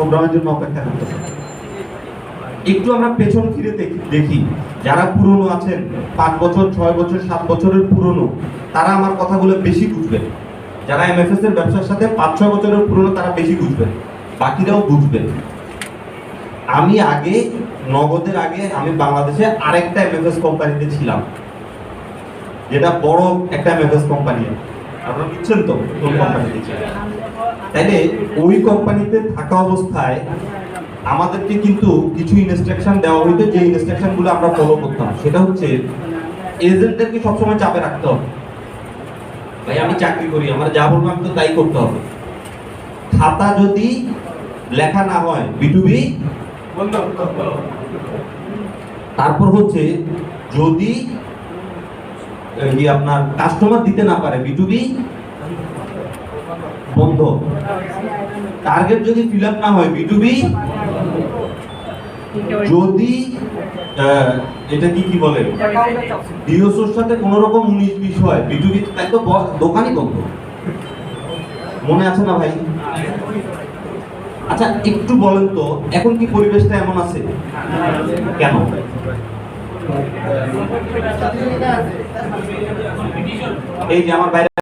করতেছে একটু আমরা পেছন ফিরে দেখি- যারা পুরনো আছেন, পাঁচ বছর, ছয় বছর, সাত বছরের পুরনো, তারা আমার কথাগুলো বেশি বুঝবেন। যারা এর ব্যবসার সাথে পাঁচ, ছয় বছরের পুরনো, তারা বেশি বুঝবেন। বাকিরাও বুঝবেন। আমি আগে, নগদের আগে, আমি বাংলাদেশে আরেকটা এমএফএস কোম্পানিতে ছিলাম। যেটা বড় একটা এমএফএস কোম্পানি আপনারা বুঝছেন তো কোন কোম্পানিতে ছিলাম? তাইলে ওই কোম্পানিতে থাকা অবস্থায় আমাদেরকে কিন্তু কিছু ইনস্ট্রাকশন দেওয়া হইতো, যে ইনস্ট্রাকশনগুলো আমরা ফলো করতাম। সেটা হচ্ছে এজেন্টদেরকে সবসময় চাপে রাখতে হবে। ভাই, আমি চাকরি করি, আমার যা বলব আমি তো তাই করতে হবে। খাতা যদি লেখা না হয় বিটুবি তারপর হচ্ছে যদি আপনার কাস্টমার দিতে না পারে বিটুবি বন্ধ। টার্গেট যদি ফিল আপ না হয় বিটুবি যদি এটা কি কি বলে? ডিওসোর সাথে কোন রকম উনিশ বিশ হয় বিটুবি তাই তো দোকানই বন্ধ। মনে আছে না ভাই? আচ্ছা একটু বলেন তো, এখন কি পরিবেশটা এমন আছে? কেন? এই যে আমার বাইরে